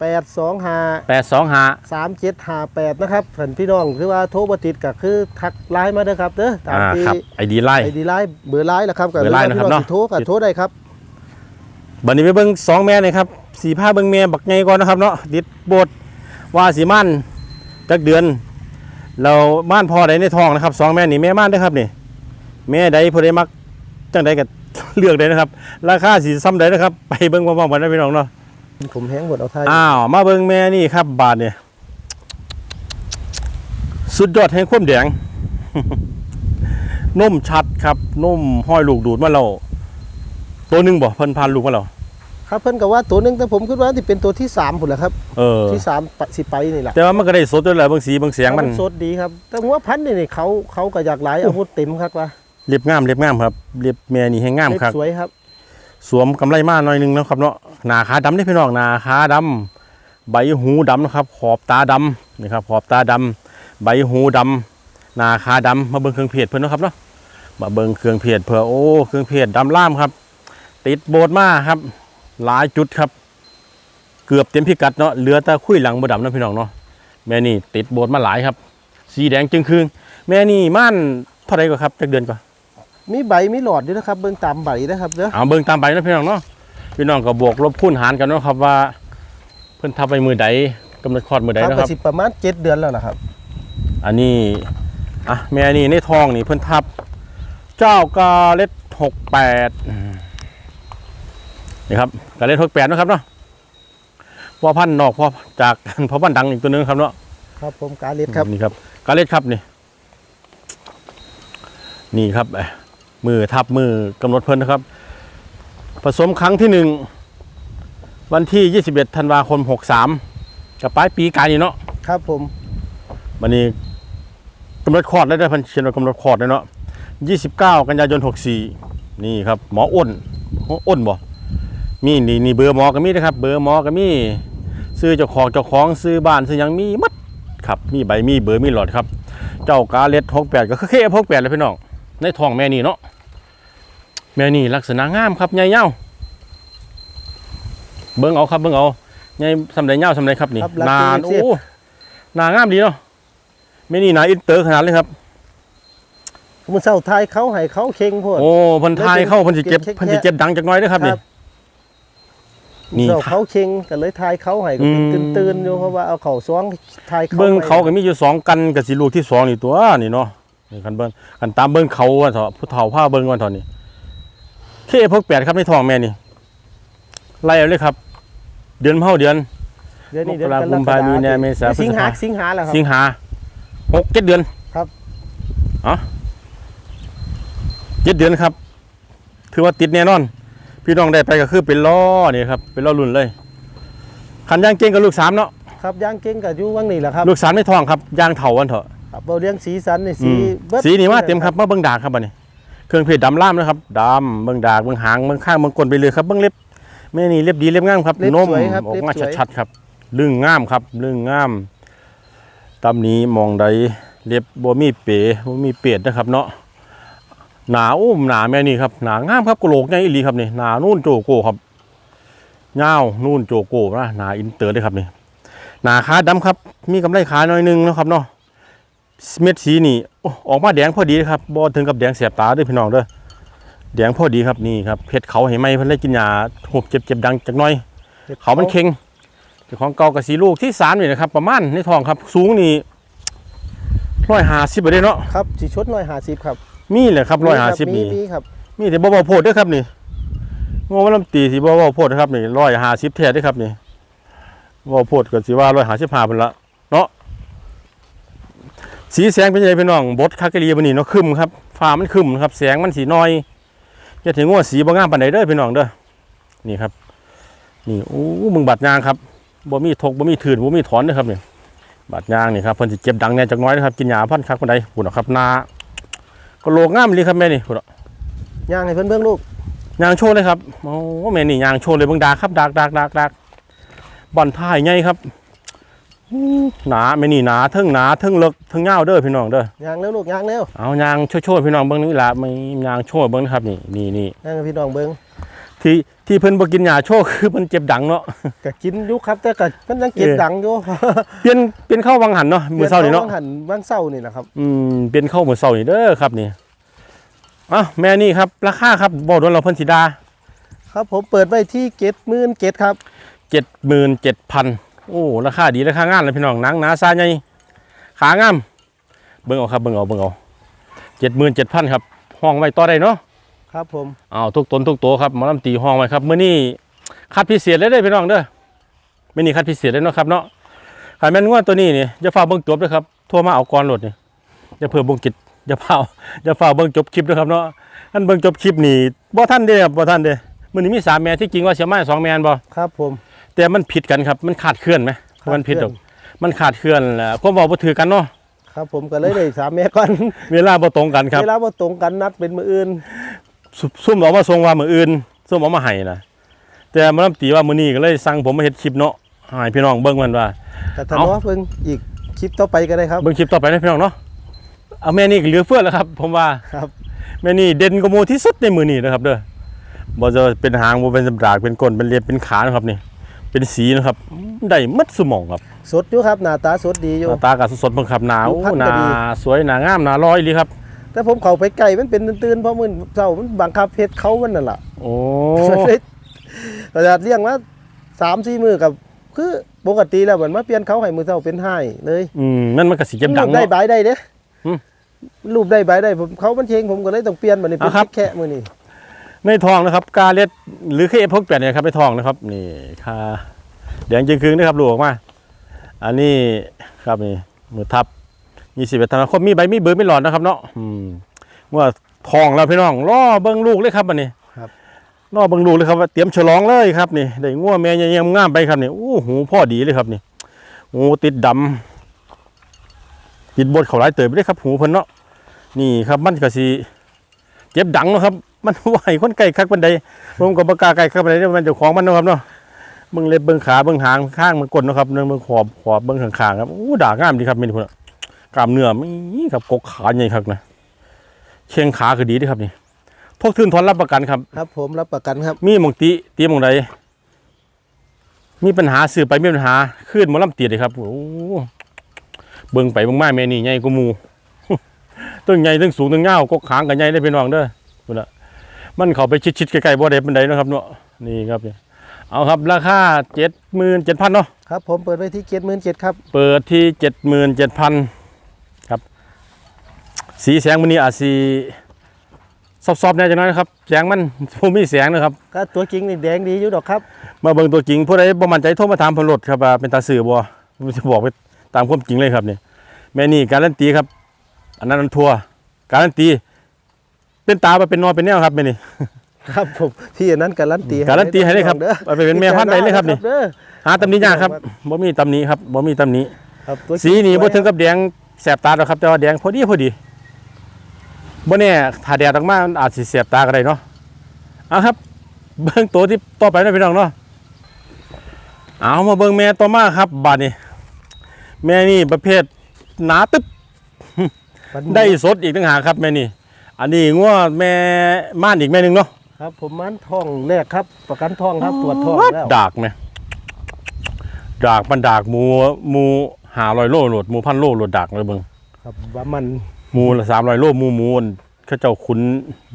[SPEAKER 2] แปดสองห้า
[SPEAKER 1] แปดสองห้า
[SPEAKER 2] สามเจ็ดห้าแปดนะครับท่านพี่น้องคือว่าโทรบ่ติดก็คือทักไลน์มาเด้อครับเด้อตาม
[SPEAKER 1] อ่า
[SPEAKER 2] ที่
[SPEAKER 1] ครับไอดีไล่
[SPEAKER 2] ไอดีไลน์เบอร์ไลน์แหละครับก็
[SPEAKER 1] เบอร์ไลน์นะครับ
[SPEAKER 2] วลา
[SPEAKER 1] เนาะ
[SPEAKER 2] พี่องสิโทรก็โทรได้ครับ
[SPEAKER 1] บัดนี้ไปเบิ่งสองแม่เลยครับสีผ้าเบิ่งแม่บักไงก่อนนะครับเนาะดิดโบดว่าสีม่านจักเดือน เราม่านพอใดในท้องนะครับสองแม่นี่แม่ม่านเด้อครับนี่แม่ใดพอได้มักจังใดก็เลือกได้นะครับ ราคาสีซ้ำใดนะครับ ไปเบิ่งพร้อมๆกันนะพี่น้องเนาะ
[SPEAKER 2] ผมแห้งหมดเอาไทย
[SPEAKER 1] อ้าวมาเบิ่งแม่นี่ครับ บาทเนี่ยสุดยอดแห่งความแดงนุ่มชัดครับนุ่มห้อยลูกดูดมาเราตัวหนึงบ่เพิ่นพานลูกมาเรา
[SPEAKER 2] ครับเพิ่นก็ว่าตัวหนึงแต่ผมคิดว่าที่เป็นตัวที่สามพุ่นแหละครับ
[SPEAKER 1] เออ
[SPEAKER 2] ที่สามปะสิไปนี่แหละ
[SPEAKER 1] แต่ว่ามันก็ได้สดด้วยแหละบางสีบางเสียงมัน
[SPEAKER 2] สดดีครับแต่หัวพันธุ์นี่นี่เขาเขาก็อยากหลายอาวุธเต็มครับว่า
[SPEAKER 1] เรียบงามเรียบงามครับเรียบแม่นี่ให้งาม
[SPEAKER 2] เล็บ
[SPEAKER 1] ครับ
[SPEAKER 2] สวยครับ
[SPEAKER 1] สวมกำไรมาหน่อยหนึงนะครับเนาะหนาขาดำนี่พี่น้องหนาขาดำใบหูดำนะครับ ขอบตาดำนี่ครับขอบตาดำใบหูดำหนาขาดำมาเบิ่งเครื่องเพจเพิ่อนนะครับเนาะมาเบิ่งเครื่องเพจเพื่อโอ้เครื่องเพจดำล่ามครับ ติดโบดมาครับ หลายจุดครับ เกือบเต็มพิกัดเนาะเหลือแต่คุยหลังบ่ดำนะพี่น้องเนาะแม่นี่ติดโบดมาหลายครับ สีแดงจึงคืงแม่นี่ม่านเท่าไร่ก็ครับจักเดือนกว่า
[SPEAKER 2] มีใบมีหลอดด้วยนะครับ เบิ่งตามใบนะครับเด้อ
[SPEAKER 1] เอาเบิ่งตามไปนะพี่น้องเนาะพี่น้องก็บวกลบคูณหารกันเนาะครับว่า เพิ่นทับไปมือใดกำหนดคลอดมือใด
[SPEAKER 2] ครับ
[SPEAKER 1] นะค
[SPEAKER 2] ก็
[SPEAKER 1] รับ
[SPEAKER 2] สิประมาณเจ็ดเดือนแล้วนะครับ
[SPEAKER 1] อันนี้อะแม่นี่ในทองนี่เพิ่นทับ เจ้ากาเล็ดหกแปดนี่ครับกาเล็ดหกแปดนาะครับเนาะพ่อพันธุ์นอกพ่อจากพ่อพันธุ์ดังอีกตัวหนึงครับเนาะ
[SPEAKER 2] ครับผมกาเล็ดครับ
[SPEAKER 1] นี่ครับกาเล็ดครับนี่ นี่ครับเอ่อ มือทับมือกำหนดเพิ่นนะครับ ผสมครั้งที่หนึ่งวันที่ 21ธันวาคม 63 กับปลายปีกายนี่เนาะ
[SPEAKER 2] ครับผม
[SPEAKER 1] วันนี้กำหนดคลอดได้ได้พันเชียนว่ากำหนดคลอดเลยเนาะ29 กันยายน 64 นี่ครับ หมออ้นหมออ้นบ่มีนี่นี่เบอร์หมอก็มีนะครับ เบอร์หมอก็มีซื้อเจ้าของเจ้าของซื้อบ้านซื้อหยังมีหมัดครับมีใบมีเบอร์มีหลอดครับ เจ้ากาเล็ด68ก็คือเคเอฟ68เลยพี่น้อง ในท้องแม่นี่เนาะแม่นี่ลักษณะงามครับใหญ่เย้าเบิ่งเอาครับเบิ่งเอาใหญ่สำใดเย้าสำใดครับนี่
[SPEAKER 2] ครับรัก
[SPEAKER 1] นาน
[SPEAKER 2] เสีย
[SPEAKER 1] โอ้หนางามดีเนาะแม่นี่หนาอินเตอร์ขนาดเลยครับ
[SPEAKER 2] มันเศร้าทายเขาให้เขาเค็งโพด
[SPEAKER 1] โอ้เพิ่นทายเข้าเพิ่นสิเจ็บ
[SPEAKER 2] เก็บแค่
[SPEAKER 1] เพิ่นสิเจ็บดังจักหน้อยเด้อครับนี่
[SPEAKER 2] ครับ
[SPEAKER 1] นี่
[SPEAKER 2] เศร้าเขาเค็งก็เลยทายเขาให้ก็
[SPEAKER 1] อืม
[SPEAKER 2] ตื่นตื่นๆอยู่เพราะว่าเอาเข่าซ้องทายเขา
[SPEAKER 1] เบิ่งเขา
[SPEAKER 2] ไป
[SPEAKER 1] ก็มีอยู่สองกันกับสิลูกที่สองนี่ตัวนี่เนาะ นี่คันเบิ่งคันตามเบิ่งเขาว่าเถอะผู้เฒ่าพาเบิ่งว่าเถอะนี่แเคพกแปดครับในท้องแม่นี่ไล่เอาเลยครับ เดือนเท่าเดือน
[SPEAKER 2] เดือนนี้เดือน
[SPEAKER 1] มกรากกุมภามีนาเมษา
[SPEAKER 2] สิงหา
[SPEAKER 1] พฤษภา
[SPEAKER 2] สิงหาแล้วครับ
[SPEAKER 1] สิงหาหกเจ็ดเดือน
[SPEAKER 2] ครับ
[SPEAKER 1] เอ๋อเจ็ดเดือนครับ ถือว่าติดแน่นอน พี่น้องได้ไปก็คือเป็นล้อนี่ครับ เป็นล้อรุ่นเลยขันย่างเก่งกับลูกสามเนาะ
[SPEAKER 2] ครับย่างเก่งกับอยู่วังนี่แหละครับ
[SPEAKER 1] ลูกสามไม่ทองครับย่างเถาวันเถอะ
[SPEAKER 2] ครับเราเลี้ยงสีสันนี่
[SPEAKER 1] อื
[SPEAKER 2] สี
[SPEAKER 1] ม
[SPEAKER 2] เบิด
[SPEAKER 1] สีนี่มาเต็มครับมาเบิ้งดากครับบัดนี้ เครื่องเพชรดำล่ามนะครับดำเบิ้งดากเบิ้งหางเบิ้งข้างเบิ้งก้นไปเลยครับเบิ้งเล็บแม่นี่เล็บดีเล็บงามครับ
[SPEAKER 2] เล็บ
[SPEAKER 1] นม
[SPEAKER 2] สวยครับ
[SPEAKER 1] ออก
[SPEAKER 2] เล็บ
[SPEAKER 1] มา
[SPEAKER 2] สวย
[SPEAKER 1] ชัดๆครับ ลึงงามครับ ลึงงามตำนี้มองใดเล็บบ่มีเป๋บ่มีเปียดนะครับ เนาะหนาอุ้มหนาแม่นี่ครับหนางามครับกระโหลกใหญ่อีหลีครับนี่หนานู่นโจโก้ครับยาวนู่นโจโก้นะหนาอินเตอร์เลยครับนี่หนาขาดำครับ มีกำไรขาหน่อยหนึงนะครับเนาะ เม็ดสีนี่โอ้ออกมาแดงพอดีครับบ่ถึงกับแดงแสบตาเด้วยพี่น้องเด้อแดงพอดีครับนี่ครับเพชรเขาให้ไหมเพิ่นได้กินยาหุบเจ็บเจ็บดังจักหน่อย เขามันเค็งเจ้าของเก่ากับสีลูกที่สามนี่นะครับ ประมาณในท้องครับ สูงนี่ร้อยห้าสิบได้เนาะ
[SPEAKER 2] ครับสีชดหน่อยหาสิบครับ
[SPEAKER 1] มีเลยครับร้อยห้าสิบ
[SPEAKER 2] มี
[SPEAKER 1] นี่
[SPEAKER 2] มีครับ
[SPEAKER 1] มีแต่บ่เบาโพดเด้วยครับนี่งอมันลำตีสิบ่เบาโพดนะครับนี่ร้อยห้าสิบแท้เด้วยครับนี่เบาโพดก็สิว่าร้อยห้าสิบห้าเพิ่นละเนาะ สีแสงเป็นไงพี่น้องบดคากะลีบันนี้เนาะครึมครับฟ้ามันครึมครับแสงมันสีน้อยจะถึงว่าสีบ่งามปานใดเด้อพี่น้องเด้อนี่ครับ นี่โอ้มึงบาดยางครับบ่มีทกบ่มีถืนบ่มีถอนเด้อครับนี่บาดยางนี่ครับเพิ่นสิเจ็บดังแน่จักหน้อยนะครับกินยาพันคักปานใดพุ่นน่ะครับหนาก็โลกงามอีหลีครับแม่นี่พุ่นน่ะ
[SPEAKER 2] ย่างให้เพิ่นเบิ่งลูก
[SPEAKER 1] ยางโชว์เลยครับโอ้แม่นี่ยางโชว์เลยเบางดากครับดากดากดากดากบอนท่ายไงครับอู้ หนาแม่นี่หนาเทิงหนาเทิงเลิกเทิงเงาวเด้อพี่น้องเด้อย่าง
[SPEAKER 2] เร็วลูกย่างเร็ว
[SPEAKER 1] เอายางโชว์โชว์พี่น้องเบิ่งนี่ล่ะมียางโชว์เบิ่งนะครับนี่นี่นี่
[SPEAKER 2] ย่างให้พี่น้องเบิ่ง
[SPEAKER 1] ที่ที่เพิ่นบ่กินยาโชว์คือเพิ่นเจ็บดังเนาะ
[SPEAKER 2] ก็กินอยู่ครับแต่ก็มันยังเก็บ
[SPEAKER 1] เออ
[SPEAKER 2] ดังอยู่
[SPEAKER 1] เปลี่ยนเปลี่ยนเข้าวังหันเนาะมื้อเช้านี่เนาะ
[SPEAKER 2] ดือหันวันเช้านี่นะครับ
[SPEAKER 1] อืมเปลี่ยนเข้ามื้อเช้านี่เด้อครับนี่อะแม่นี่ครับราคาครับบ่โดนเราเพิ่นสิดา
[SPEAKER 2] ครับผมเปิดไว้ที่เจ็ดหมื่นเจ็ดครับ
[SPEAKER 1] 77,000 โอ้ราคาดีราคางามเลยพี่น้องหนังหนาซาใหญ่ขางามเบิ่งเอาครับเบิ่งเอาเบิ่งเอาเจ็ดหมื่นเจ็ดพันครับ ห้องไว้ต่อได้เนาะ
[SPEAKER 2] ครับผม
[SPEAKER 1] อ้าวทุกตนทุกตัวครับหมอลำตีห้องไว้ครับมื้อนี้คัดพิเศษเลยเด้อพี่น้องเด้อมื้อนี้คัดพิเศษเลยเนาะครับเนาะขายแม่นงวดตัวนี้นี่อย่าฟ้าเบิ่งจบเด้อครับโทรมาเอาก่อนโหลดนี่อย่าเพิ่มบ่งจิตอย่าฟ้าอย่าฟ้าเบิ่งจบคลิปเด้อครับเนาะอันเบิ่งจบคลิปนี่บ่ทันเด้อครับบ่ทันเด้อมื้อนี้มีสามแม่ที่จริงว่าเสียมาสองแม่นบ่
[SPEAKER 2] ครับผม
[SPEAKER 1] แต่มันผิดกันครับ มันขาดเคลื่อนไหมมันผิดดอกมันขาดเคลื่อนแหละความเว้าบ่ถือกันเนาะ
[SPEAKER 2] ครับ ผมก็เลยได้สามแม่ก่อน
[SPEAKER 1] เวลาบ่ตรงกันครับ
[SPEAKER 2] เวลาบ่ตรงกันนัดเป็นมืออื่น
[SPEAKER 1] ซุซุ่มเอามาส่งว่ามื้ออื่นซุ่มเอามาให้นะแต่มันตีว่ามื้อนี้ก็เลยสั่งผมมาเฮ็ดคลิปเนาะให้พี่น้องเบิ่งมันว่า
[SPEAKER 2] แต่ถ้า
[SPEAKER 1] เอา
[SPEAKER 2] เนาะเพิ่งอีกคลิปต่อไปก็ได้ครับ
[SPEAKER 1] เบิ่งคลิปต่อไปนะพี่น้องเนาะเอาแม่นี่ก็เหลือเฟือแล้วครับ ผมว่า
[SPEAKER 2] ครับ
[SPEAKER 1] แม่นี่เด่นกว่าหมู่ที่สุดในมื้อนี้นะครับเด้อบ่จะเป็นหางบ่เป็นสำดากเป็นก้นเป็นเล็บเป็นขานะครับนี่ เป็นสีนะครับได้หมดสมองครับ
[SPEAKER 2] สดอยู่ครับหน้าตาสดดีอ
[SPEAKER 1] ห
[SPEAKER 2] ยู่
[SPEAKER 1] น้าตาก็สดๆเบิ่งครับหนาว
[SPEAKER 2] รูปพรรณ
[SPEAKER 1] ห
[SPEAKER 2] ก็
[SPEAKER 1] น้า
[SPEAKER 2] ดี
[SPEAKER 1] สวยหน้างามหน้าร้อยเลยครับ
[SPEAKER 2] แต่ผมเข้าไปไกลมันเป็นตื่นๆเพราะมื้อเช้ามันบังคับเพชรเขามันนั่นล่ะ
[SPEAKER 1] โอ้
[SPEAKER 2] กระดาษเลี้ยงมาสามสี่มือกับคือปกติแล้วเหมือนมาเปลี่ยนเขาให้มือเช้าเป็นให้เลย
[SPEAKER 1] อืมนั่นมันก็สิเจ็บดัง
[SPEAKER 2] รูปได้
[SPEAKER 1] เนาะ
[SPEAKER 2] บายได้เด้
[SPEAKER 1] หืม
[SPEAKER 2] รูปได้บายได้ผมเขามันเชงผมก็เลยต้องเปลี่ยนมันนี่เป็น
[SPEAKER 1] อะครับ
[SPEAKER 2] แค่มือนี่
[SPEAKER 1] ในทองนะครับ กาเล็ดหรือเคเอฟพกแปดเนี่ยครับในทองนะครับนี่ค่าแดงจึงคืนนะครับลูกออกมา อันนี้ครับนี่มือทับยี่สิบเอ็ดธันวาคมมีใบมีเบอร์มีหลอดนะครับเนาะอืมว่าทองแล้วพี่น้องล่อเบิ้งลูกเลยครับอันนี้
[SPEAKER 2] ครับ
[SPEAKER 1] ล่อเบิ้งลูกเลยครับว่าเตรียมฉลองเลยครับนี่ได้ง่วแม่ยังงามไปครับนี่โอ้หูพ่อดีเลยครับนี่หูติดดำติดบดเขาหลายเติบไปเลยครับ หูเพิ่นเนาะนี่ครับมันก็สิเจ็บดังเนาะครับ มันไหวคนไก่คักบันไดผมก็บกล้าไก่คักบันไดเนี่ยมันเจ้าของมันเนาะครับเนาะเบิ่งเล็บเบิ่งขาเบิ่งหางข้างมันกดเนาะครับเนื้อเบิ่งขอบขอบเบิ่งข้างๆครับอู้ด่างามดีครับมีพุ่นน่ะกล้ามเนื้อมีครับกกขาใหญ่ครับนะเชียงขาคือดีเด้อครับนี่ทกทื่นทนรับประกันครับ
[SPEAKER 2] ครับ ผมรับประกันครับ
[SPEAKER 1] มีหมองติตีหมองใดมีปัญหาสื่อไปมีปัญหาขึ้นหมอลำเตียดเลยครับโอ้เบิ่งไปเบิ่งมาแม่นี่ใหญ่กว่าหมู่ตึงใหญ่ตึงสูงตึงเงาวกกขางกันใหญ่ได้เป็นน้องเด้อพุ่นละ มันเข้าไปชิดๆใกล้ๆบ่ได้ปานใดเนาะครับเนาะนี่ครับนี่เอาครับราคา77,000เนาะ
[SPEAKER 2] ครับผมเปิดไว้ที่เจ็ดหมื่นเจ็ดครับ
[SPEAKER 1] เปิดที่77,000ครับ สีแสงมื้อนี้อาจสิซอบๆแน่จังน้อยนะครับแสงมันบ่มีแสงนะครับ
[SPEAKER 2] ก็ตัวจริงนี่แดงดีอยู่ดอกครับ
[SPEAKER 1] มาเบิ่งตัวจริงผู้ใดบ่มั่นใจโทรมาถามเพิ่นโลดครับว่าเป็นตาสื่อบ่ผมจะบอกไปตามความจริงเลยครับนี่แม่นี่การันตีครับ อันนั้นมันทัวร์การันตี เป็นตาบ่เป็นนอนเป็นแนวครับแม่นี่
[SPEAKER 2] ครับผมที่อันนั้นการันตี
[SPEAKER 1] การันตีให้เลยครับ
[SPEAKER 2] ด้อ
[SPEAKER 1] เอาไปเป็นแม่พันธุ์ได้เลยครับนี่
[SPEAKER 2] เด้อ
[SPEAKER 1] หาตำหนิยากครับบ่มีตำหนิครับบ่มีตำหนิ
[SPEAKER 2] ครับตัวจริง
[SPEAKER 1] สีนี่บ่ถึงกับแดงแสบตาหรอกครับแต่ว่าแดงพอดีพอดีบ่แน่ถ้าแดดออกมามันอาจสิแสบตาก็ได้เนาะเอาครับ เบิ่งตัวที่ต่อไปนะพี่น้องเนาะเอามาเบิ่งแม่ต่อมาครับบัดนี้ แม่นี่ประเภทหนาตึ๊บ
[SPEAKER 2] วัน
[SPEAKER 1] ได้สดอีกต่างหากครับแม่นี่ อันนี้งัวแม่ม่านอีกแม่หนึงเนาะ
[SPEAKER 2] ครับ ผมมันทองแรกครับ ประกันทองครับตรวจทองแล้ว
[SPEAKER 1] ดากไหมดากมันดากหมูหมูหาลอยโลโหลดหมูพันโลโหลดดากเลยเบิ่ง
[SPEAKER 2] ครับว่ามัน
[SPEAKER 1] หมูละสามร้อยโลหมูหมูอันเขาเจ้าคุ้น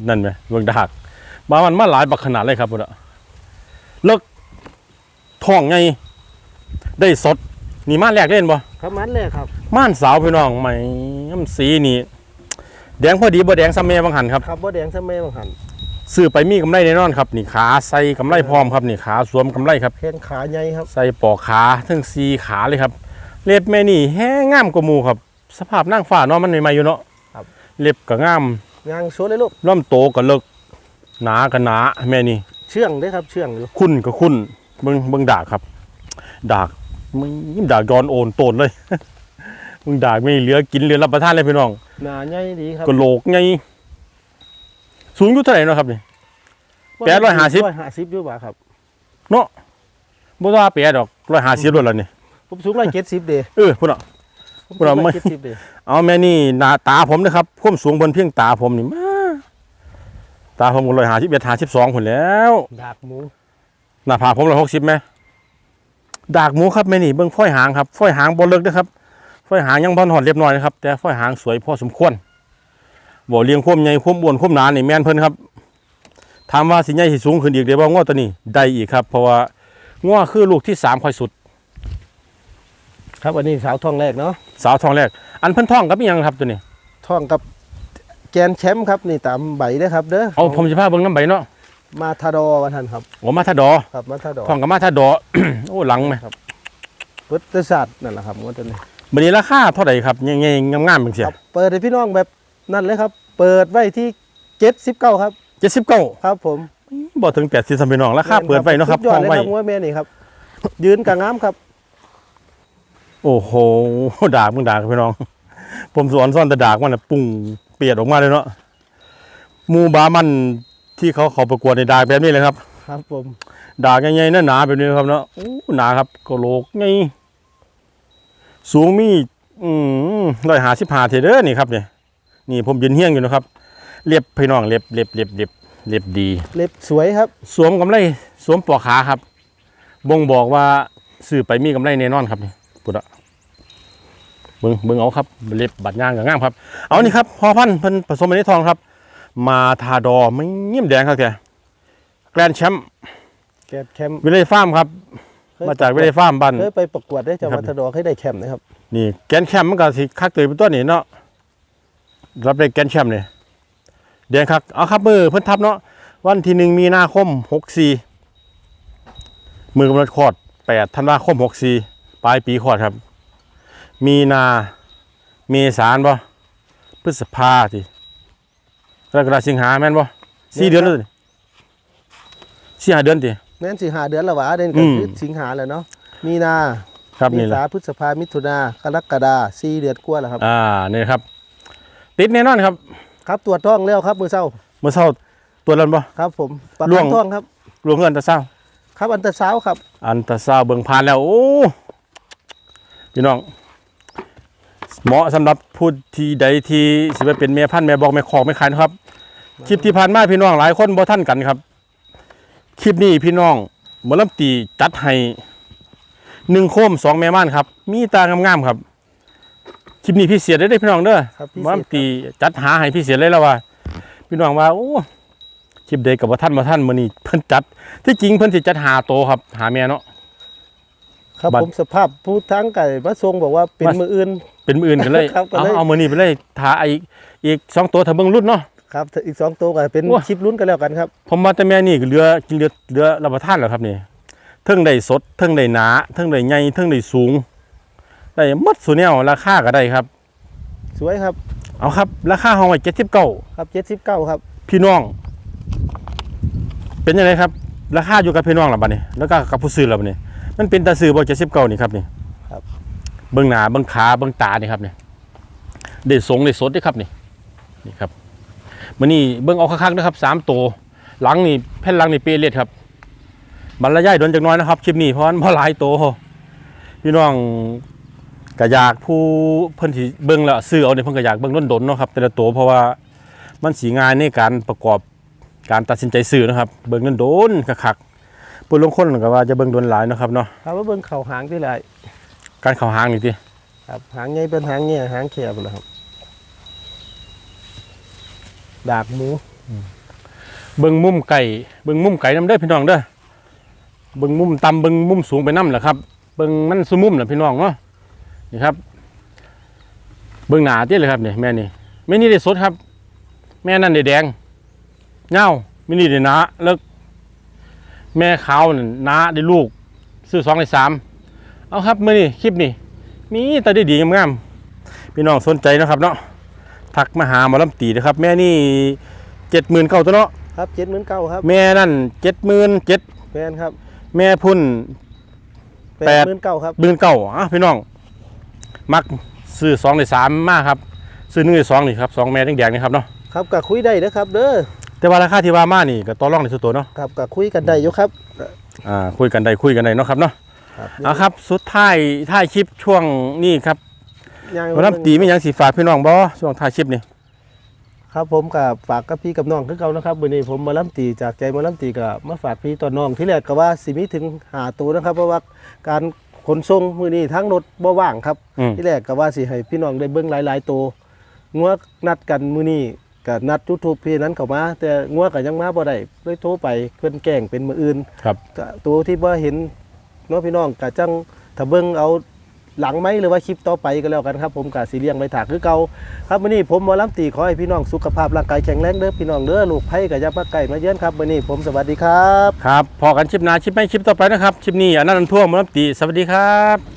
[SPEAKER 1] นั่นไหมเบิ่งดากบามันมาหลายบักขนาดเลยครับพุ่นอะเลิกท้องไง ได้สดนี่ม่านแรกเล่นบ่
[SPEAKER 2] ครับมันแรกครับ
[SPEAKER 1] ม่านสาวพี่น้องไหมมันสีนี่ แดงพอดีบ่แดงซ้ำแม่บางหันครับ
[SPEAKER 2] ครับบ่แดงซะแม่บางหัน
[SPEAKER 1] ซื้อไปมีกำไรแน่นอนครับนี่ขาใส่กำไรพร้อมครับนี่ขาสวมกำไรครับ
[SPEAKER 2] แขนขาใหญ่ครับ
[SPEAKER 1] ใส่ปอกขาทั้งสีขาเลยครับ เล็บแม่นี่แห้งงามกว่าหมูครับ สภาพนั่งฟ้าเนาะมันใหม่ๆอยู่เนาะเล็บก็งาม
[SPEAKER 2] ยางโชว์เลยลูก
[SPEAKER 1] ลำโตก็เลิกหนาก็หนาแม่นี่
[SPEAKER 2] เชื่องเด้อครับเชื่องอยู่
[SPEAKER 1] คุ้นก็คุ้นเบิ่งเบิ่งดากครับ ดากมึงยิ้มดากย้อนโอนโตนเลย มึงดากไม่เหลือกินเหลือรับประทานเลยพี่น้อง
[SPEAKER 2] หนาใหญ่ดีครับ
[SPEAKER 1] ก็โหลกไงสูงอยู่เท่าไหร่เนาะครับนี่ แปดร้อยห้าสิบ
[SPEAKER 2] ร้อยห้าสิบอยู่บ่าครับ
[SPEAKER 1] บ่ว่าเปียดอกร้อยห้าสิบรถแล้วนี่
[SPEAKER 2] ผมสูงร้อยเจ็ดสิบเด
[SPEAKER 1] เออพุ่นอะ
[SPEAKER 2] ผม
[SPEAKER 1] บ่ล่ะ
[SPEAKER 2] สูง
[SPEAKER 1] ไม่
[SPEAKER 2] ร้อยเจ็ดสิบเด
[SPEAKER 1] เอาแม่นี่หน้าตาผมนะครับความสูงบนเพียงตาผมนี่มาตาผมก็ร้อยห้าสิบเอ็ดห้าสิบสองผลแล้ว
[SPEAKER 2] ดากหมู
[SPEAKER 1] หน้าผากผมร้อยหกสิบไหมดากหมูครับแม่นี่เบิ่งฝ้อยหางครับฝ้อยหางบนเลิกนะครับ ฝ้อยหางยังพอนหอดเรียบร้อยนะครับ แต่ฝ้อยหางสวยพอสมควรบ่เลี้ยงควมใหญ่ควมอ้วนควมหนานี่แม่นเพิ่นครับถามว่าสิใหญ่สิสูงขึ้นอีกเดี๋ยวว่าง้อตัวนี้ได้อีกครับ เพราะว่าง้อคือลูกที่สามค่อยสุด
[SPEAKER 2] ครับอันนี้สาวทองแรกเนาะ
[SPEAKER 1] สาวทองแรก อันเพิ่นท้องกับอีหยังครับตัวนี้
[SPEAKER 2] ทองกับแกนแชมป์ครับนี่ตามใบเด้อครับเด้อ
[SPEAKER 1] เอาผมสิพาเบิ่งน้ำใบเนาะ
[SPEAKER 2] มาทาดอวันทันครับ
[SPEAKER 1] โอ้มาทาดอ
[SPEAKER 2] ครับมาทาดอ
[SPEAKER 1] ท้องกับมาทาดอโอ้หลังไหม
[SPEAKER 2] พุทธศาสตร์นั่นแหละครับงวดตัวนี้
[SPEAKER 1] บันนี้ราคาเท่าไหร่ครับยังไงงามๆเป็นเสีย
[SPEAKER 2] ครับเปิดให้พี่น้องแบบนั่นเลยครับ เปิดไว้ที่เจ็ดสิบเก้าครับ
[SPEAKER 1] เจ็ดสิบเก้า
[SPEAKER 2] ครับผม
[SPEAKER 1] บ่ถึงแปดสิบสามพี่น้องราคาเปิดไว้เนาะครับ
[SPEAKER 2] สุยอ
[SPEAKER 1] ท้
[SPEAKER 2] ด
[SPEAKER 1] อง
[SPEAKER 2] เลย
[SPEAKER 1] ไว้
[SPEAKER 2] ครับงวดแม่นี่ครับ ยืนกลางน้ำครับ
[SPEAKER 1] โอ้โหดากมึงดากพี่น้อง ผมสอนซ่อนแต่ดากมันน่ะปุ้งเปียดออกมาเลยเนาะหมูบามันที่เขาเขาประกวดในดากแบบนี้เลยครับ
[SPEAKER 2] ครับผม
[SPEAKER 1] ดากใหญ่ๆหนาๆแบบนี้ครับเนาะโอ้หนาครับก็โลกไง สูงมีอืมร้อยหาสิบหาเทเด้อนี่ครับเนี่ยนี่ผมยืนเฮี้ยงอยู่นะครับเรียบพี่น้องเรียบเรียบเรียบเรียบเรียบดี
[SPEAKER 2] เล็บสวยครับ
[SPEAKER 1] สวมกำไรสวมปลอกขาครับ บ่งบอกว่าซื้อไปมีกำไรแน่นอนครับนี่พุทธะเบิ่งเบิ่งเอาครับเล็บบัดย่างกับงามครับ เอานี่ครับพอพันธุ์เพิ่นผสมไปในทองครับ มาทาดอไม่เงียบแดงครับแกแกรนด์แชมป์
[SPEAKER 2] แกนแคมป์
[SPEAKER 1] วิเลยฟาร์มครับ
[SPEAKER 2] เคย
[SPEAKER 1] มาจากวิเลยฟาร์มบ้าน
[SPEAKER 2] เคยไปประกวดได้จาก
[SPEAKER 1] ครับ
[SPEAKER 2] มาทาดอให้ได้แคมป์นะครับ
[SPEAKER 1] นี่แกนแชมป์มันก็สิคักเตยเป็นตัวนี้เนาะรับได้แกนแชมป์เนี่ยแดงครับเอาครับมือเพิ่นทับเนาะวันที่หนึ่งมีนาคมหกสี่มือกำหนดคลอดแปดธันวาคมหกสี่ปลายปีคลอดครับ มีนาเมษานบ่พฤษภาสิกรกฎาสิงหาแม่นบ่สี่เดือนแล้วสิสี่ห้าเดือนสิ
[SPEAKER 2] แม่นสิหาเดือนละหวะเดือน
[SPEAKER 1] อื
[SPEAKER 2] ก็
[SPEAKER 1] ม
[SPEAKER 2] คือสิงหาแหละเนาะมีนา
[SPEAKER 1] ครับ
[SPEAKER 2] มี
[SPEAKER 1] นี่แหละ
[SPEAKER 2] ษาพฤษภามิถุนากรกฎาสี่เดือนกว่าแล้วครับ
[SPEAKER 1] อ่านี่ครับ ติดแน่นอนครับ
[SPEAKER 2] ครับตรวจท้องแล้วครับมือเศร้า
[SPEAKER 1] เมื่อเช้าตัวนั้นบ่
[SPEAKER 2] ครับ ผมประ
[SPEAKER 1] ล่
[SPEAKER 2] กั
[SPEAKER 1] วนง
[SPEAKER 2] ท้องครับ
[SPEAKER 1] รวมเงินตะเศร้า
[SPEAKER 2] ครับอันตราซาวด์ครับ
[SPEAKER 1] อันตราซาวด์เบิ่งผ่านแล้วโอ้พี่น้องเหมาะสำหรับผู้ที่ใดที่สิไปเป็นแม่พันธุ์แม่บอกแม่คอกแม่ขายนะครับคลิปที่ผ่านมาพี่น้องหลายคนบ่ท่านกันครับ คลิปนี้พี่น้องหมอลำตีจัดให้หนึ่งโคมสองแม่ม่านครับ มีตางามๆครับ คลิปนี้พี่เสียได้ได้อพี่น้องเด้อ
[SPEAKER 2] ครับพี่
[SPEAKER 1] หมอลำตีจัดหาให้พี่เสียเลยแล้วว่า พี่น้องว่าโอ้คลิปเด็กกับว่าท่านมาท่านมื้อนี้เพิ่นจัด ที่จริงเพิ่นสิจัดหาโตครับ หาแม่เนาะ
[SPEAKER 2] ครับ
[SPEAKER 1] บัตร
[SPEAKER 2] ผมสภาพผู้ทั้งไก่มาทรงบอกว่าเป็น
[SPEAKER 1] มา
[SPEAKER 2] มืออื่น
[SPEAKER 1] เป็นมืออื่นกันเลย
[SPEAKER 2] ครับก็
[SPEAKER 1] เอา
[SPEAKER 2] เลย
[SPEAKER 1] เอามือนี้ไปเลยทาอีกอีกสองตัวถ้าเบิ่งรุ่นเนาะ
[SPEAKER 2] ครับอีกสองตัวก็เป็น
[SPEAKER 1] โอ้
[SPEAKER 2] คลิปลุ้นกันแล้วกันครับ
[SPEAKER 1] ผมมาแต่แม่นี่ก็เหลือกินเหลือเหลือรับประทานแล้วครับนี่เทิงได้สดเทิงได้หนาเทิงได้ใหญ่เทิงได้สูงได้หมดสุแนวราคาก็ได้ครับ
[SPEAKER 2] สวยครับ
[SPEAKER 1] เอาครับ ราคาห้องไว้เจ็ดสิบเก้า
[SPEAKER 2] ครับเจ็ดสิบเก้าครับ
[SPEAKER 1] พี่น้อง เป็นยังไงครับ ราคาอยู่กับพี่น้องหรือบัดนี้แล้วก็กับผู้ซื้อหรือบัดนี้มันเป็นตาซื้อบ่เจ็ดสิบเก้านี่ครับนี่
[SPEAKER 2] ครับ
[SPEAKER 1] เบื้องหน้าเบื้องขาเบื้องตานี่ครับนี่ได้สงได้สดเด้ครับนี่นี่ครับ มื้อนี้เบื้องเอาคักๆนะครับสามตัวหลังนี่แผ่นหลังนี่เปเลียดครับบรรยายโดนจักหน้อยนะครับคลิปนี้เพราะมันบ่หลายตัวพี่น้องก็อยากผู้เพิ่นสิเบิ่งแล้วซื้อเอาเนี่ยเพิ่นก็อยากเบิ่งดนๆเนาะครับแต่ละตัวเพราะว่ามันสีง่ายในการประกอบการตัดสินใจซื้อนะครับ เบิ่งโดนๆคักๆผู้ลางคนก็ว่าจะเบิ่งโดนหลายเนาะครับเนาะ
[SPEAKER 2] ครับว่าเบิ่งเข่าหางที่ไร
[SPEAKER 1] การเข้าหางนี่ติ
[SPEAKER 2] ครับหางใหญ่เป็นหางเนี่ยหางแคบเลยครับ ดากหมู
[SPEAKER 1] เบิ่งมุมไก่เบิ่งมุมไก่น้ำเด้อพี่น้องเด้อเบิ่งมุมต่ำเบิ่งมุมสูงไปน้ำแหละครับเบิ่งมันซุมุมน่ะพี่น้องเนาะนี่ครับ เบิ่งหน้าติเลยครับเนี่ยแม่นี่แม่นี่ได้สดครับ แม่นั่นได้แดงเงาแม่นี่ได้หนาเลิกแม่ขาวนั่นหนาได้ลูก ซื้อสองได้สามเอาครับมื้อนี้คลิปนี้มีแต่ได้ดีงามๆพี่น้องสนใจนะครับเนาะ ทักมาหาหมอลำตีนะครับ แม่นี่เจ็ดหมื่นเก้าตัวเนาะ
[SPEAKER 2] ครับเจ็ดหมื่นเก้าครับ
[SPEAKER 1] แม่นั่นเจ็ดหมื่นเจ็ด
[SPEAKER 2] แมนครับ
[SPEAKER 1] แม่พุ่น
[SPEAKER 2] แป
[SPEAKER 1] แป
[SPEAKER 2] ด
[SPEAKER 1] ด
[SPEAKER 2] หมื่นเก้าครับ
[SPEAKER 1] หมื่นเก้าอะพี่น้อง มักซื้อสองในสามมากครับ ซื้อหนึ่งในสองนี่ครับสองแม่แดงๆนี่ครับเนาะ
[SPEAKER 2] ครับก็คุยได้นะครับเด้อ
[SPEAKER 1] แต่ว่าราคาที่ว่ามานี่ก็ต่อรองในสุดตัวเนาะ
[SPEAKER 2] ครับก็คุยกันได้อยู่ครับ
[SPEAKER 1] อ่าคุยกันได้คุยกันได้เนาะครับเนาะ
[SPEAKER 2] ครับ
[SPEAKER 1] เอาครับ สุดท้ายท้ายคลิปช่วงนี้ครับ
[SPEAKER 2] ย่าง
[SPEAKER 1] หมอลำตีไม่ยังสีฝากพี่น้องบ่ช่วงท้ายคลิปนี่
[SPEAKER 2] ครับผมกับฝากกับพี่กับน้องคือเก่านะครับวันนี้ผมหมาล่ำตีจากใจหมาล่ำตีกับมาฝากพี่ต่อน้องที่แรกก็ว่าสิมีถึงหาตัวนะครับ เพราะว่าการขนส่งมือนี้ทั้งรถบ่ว่างครับ
[SPEAKER 1] อืม
[SPEAKER 2] ที่แรกก็ว่าสิให้พี่น้องได้เบิ่งหลายๆตัวงัวนัดกันมื้อนี้ก็นัดยูทูบพี่นั้นเข้ามา แต่งัวก็ยังมาบ่ได้เลยโทรไปเพิ่นแกล้งเป็นมื้ออื่น
[SPEAKER 1] ครับ
[SPEAKER 2] ก็ตัวที่บ่เห็นเน้องพี่น้องก็จังถ้าเบิ่งเอา หลังไหมหรือว่าคลิปต่อไปก็แล้วกันครับ ผมกาสีเลี้ยงไปถากคือเก่าครับวันนี้ผมมอลำตีขอให้พี่น้องสุขภาพร่างกายแข็งแรงเด้อพี่น้องเด้อลูกไผ่กับย่ามาไก่มาเยือนครับวันนี้ผมสวัสดีครับ
[SPEAKER 1] ครับพอกันคลิปหน้าคลิปไม่คลิปต่อไปนะครับคลิปนี้อันนั้นทั่วมอลำตีสวัสดีครับ